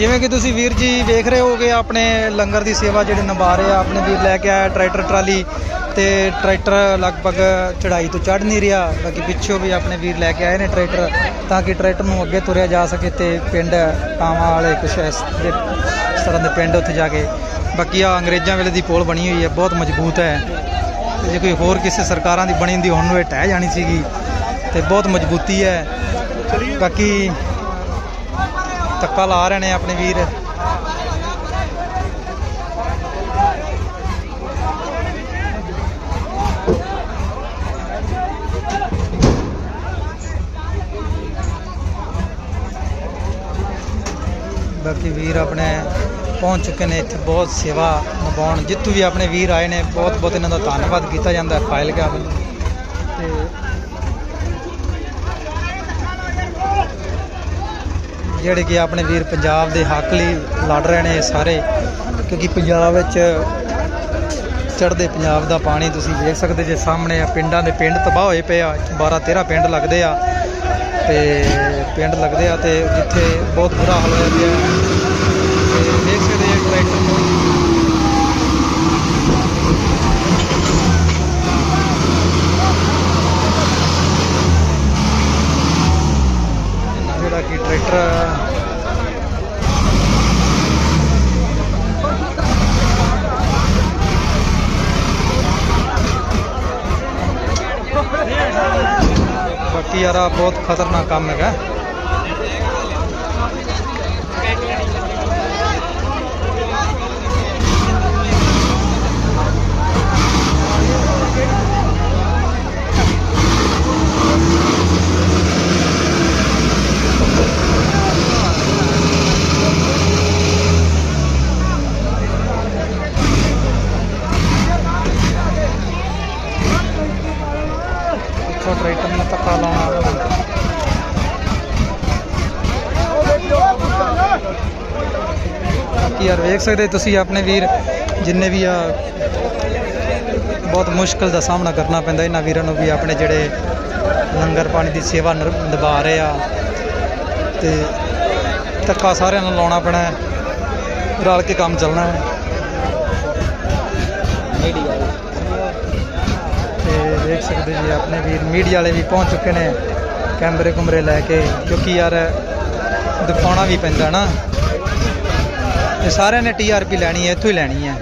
ਜਿਵੇਂ ਕਿ ਤੁਸੀਂ ਵੀਰ ਜੀ ਵੇਖ ਰਹੇ ਹੋਗੇ, ਆਪਣੇ ਲੰਗਰ ਦੀ ਸੇਵਾ ਜਿਹੜੇ ਨਿਭਾ ਰਹੇ ਆ, ਆਪਣੇ ਵੀਰ ਲੈ ਕੇ ਆਇਆ ਟਰੈਕਟਰ ਟਰਾਲੀ ਤੇ ਟਰੈਕਟਰ ਲਗਭਗ ਚੜਾਈ ਤੋਂ ਚੜ ਨਹੀਂ ਰਿਹਾ। ਬਾਕੀ ਪਿੱਛੋਂ ਵੀ ਆਪਣੇ ਵੀਰ ਲੈ ਕੇ ਆਏ ਨੇ ਟਰੈਕਟਰ ਤਾਂ ਕਿ ਟਰੈਕਟਰ ਨੂੰ ਅੱਗੇ ਤੁਰਿਆ ਜਾ ਸਕੇ ਤੇ ਪਿੰਡ ਟਾਵਾਂ ਵਾਲੇ ਕੁਛ ਇਸ ਤਰ੍ਹਾਂ ਦੇ ਪਿੰਡ ਉੱਥੇ ਜਾ ਕੇ। ਬਾਕੀ ਆ ਅੰਗਰੇਜ਼ਾਂ ਵੇਲੇ ਦੀ ਪੋਲ ਬਣੀ ਹੋਈ ਹੈ, ਬਹੁਤ ਮਜ਼ਬੂਤ ਹੈ। ਜੇ ਕੋਈ ਹੋਰ ਕਿਸੇ ਸਰਕਾਰਾਂ ਦੀ ਬਣੀ ਹੁੰਦੀ, ਹੁਣ ਨੂੰ ਇਹ ਟਹਿ ਜਾਣੀ ਸੀਗੀ ਤੇ ਬਹੁਤ ਮਜ਼ਬੂਤੀ ਹੈ। ਬਾਕੀ ਧੱਕਾ ਲਾ ਰਹੇ ਨੇ ਆਪਣੇ ਵੀਰ। ਬਾਕੀ ਵੀਰ ਆਪਣੇ ਪਹੁੰਚ ਚੁੱਕੇ ਨੇ ਇੱਥੇ, ਬਹੁਤ ਸੇਵਾ ਨਿਭਾਉਣ। ਜਿੱਥੋਂ ਵੀ ਆਪਣੇ ਵੀਰ ਆਏ ਨੇ ਬਹੁਤ ਬਹੁਤ ਇਹਨਾਂ ਦਾ ਧੰਨਵਾਦ ਕੀਤਾ ਜਾਂਦਾ ਹੈ ਫਾਈਲ ਕਾ ਤੇ ਜਿਹੜੇ ਕਿ ਆਪਣੇ ਵੀਰ ਪੰਜਾਬ ਦੇ ਹੱਕ ਲਈ ਲੜ ਰਹੇ ਨੇ ਸਾਰੇ, ਕਿਉਂਕਿ ਪੰਜਾਬ ਵਿੱਚ ਚੜ੍ਹਦੇ ਪੰਜਾਬ ਦਾ ਪਾਣੀ ਤੁਸੀਂ ਦੇਖ ਸਕਦੇ ਜੇ ਸਾਹਮਣੇ ਆ, ਪਿੰਡਾਂ ਦੇ ਪਿੰਡ ਤਬਾਹ ਹੋਏ ਪਏ ਆ 12 13 ਪਿੰਡ ਲੱਗਦੇ ਆ ਤੇ ਪਿੰਡ ਲੱਗਦੇ ਆ ਤੇ ਜਿੱਥੇ ਬਹੁਤ ਬੁਰਾ ਹਾਲ ਹੋਇਆ ਪਿਆ। ਤੇ ਦੇਖ ਸਕਦੇ ਜੇ ਟਰੈਕਟਰ ਨੂੰ ਜਿਹੜਾ ਕਿ ਟਰੈਕਟਰ ਬਾਕੀ ਯਾਰ ਆਹ ਬਹੁਤ ਖਤਰਨਾਕ ਕੰਮ ਹੈਗਾ। ਇੱਥੋਂ ਟਰੈਕਟਰ ਨੂੰ ਧੱਕਾ ਲਾਉਣਾ ਬਾਕੀ ਯਾਰ ਵੇਖ ਸਕਦੇ ਤੁਸੀਂ ਆਪਣੇ ਵੀਰ, ਜਿੰਨੇ ਵੀ ਆ, ਬਹੁਤ ਮੁਸ਼ਕਲ ਦਾ ਸਾਹਮਣਾ ਕਰਨਾ ਪੈਂਦਾ ਇਹਨਾਂ ਵੀਰਾਂ ਨੂੰ ਵੀ ਆਪਣੇ ਜਿਹੜੇ ਲੰਗਰ ਪਾਣੀ ਦੀ ਸੇਵਾ ਨਿਰ- ਨਿਭਾ ਰਹੇ ਆ। ਤੇ ਧੱਕਾ ਸਾਰਿਆਂ ਨੂੰ ਲਾਉਣਾ ਪੈਣਾ ਰਲ ਕੇ ਕੰਮ ਚੱਲਣਾ ਹੈ। ਤੇ ਦੇਖ ਸਕਦੇ ਜੀ, ਆਪਣੇ ਵੀਰ ਮੀਡੀਆ ਵਾਲੇ ਵੀ ਪਹੁੰਚ ਚੁੱਕੇ ਨੇ, ਕੈਮਰੇ ਕੁਮਰੇ ਲੈ ਕੇ ਕਿਉਂਕਿ ਯਾਰ ਦਿਖਾਉਣਾ ਵੀ ਪੈਂਦਾ ਨਾ। ਤੇ ਸਾਰਿਆਂ ਨੇ ਟੀਆਰਪੀ ਲੈਣੀ ਹੈ, ਇੱਥੋਂ ਹੀ ਲੈਣੀ ਹੈ।